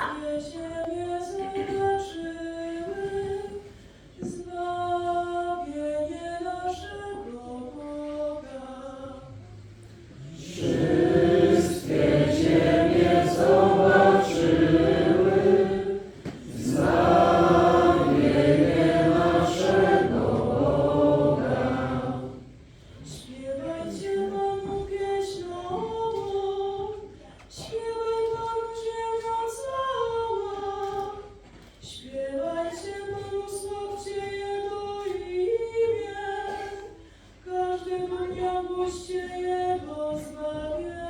谢谢 Тому ще познає.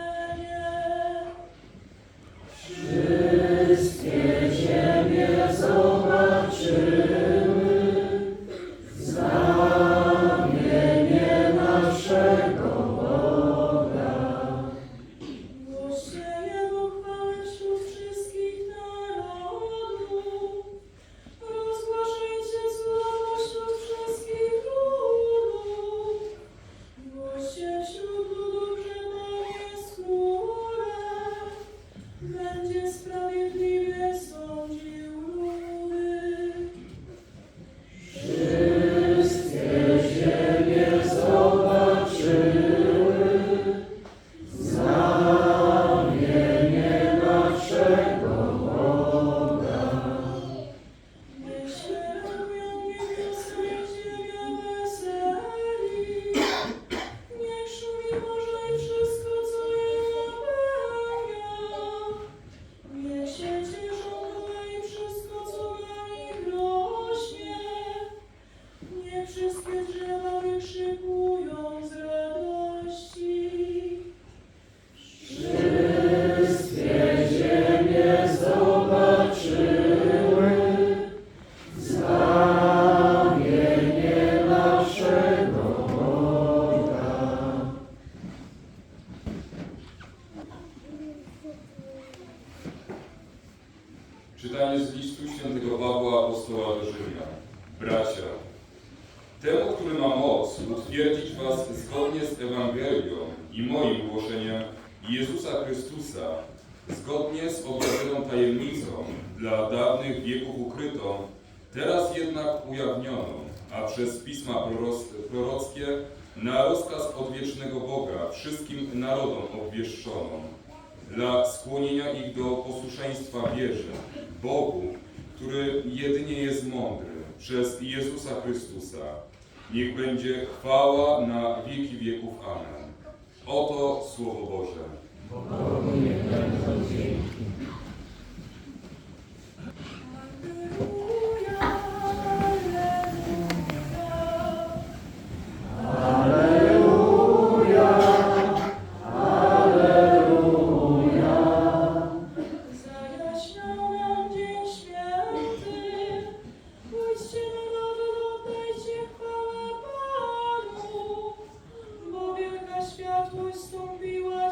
Czytanie z listu świętego Pawła apostoła do Rzymian. Bracia, temu, który ma moc utwierdzić was zgodnie z Ewangelią i moim głoszeniem Jezusa Chrystusa, zgodnie z objawioną tajemnicą, dla dawnych wieków ukrytą, teraz jednak ujawnioną, a przez pisma prorockie na rozkaz odwiecznego Boga wszystkim narodom obwieszczoną dla skłonienia ich do posłuszeństwa wierze, Bogu, który jedynie jest mądry, przez Jezusa Chrystusa. Niech będzie chwała na wieki wieków. Amen. Oto Słowo Boże. Światłość stąpiła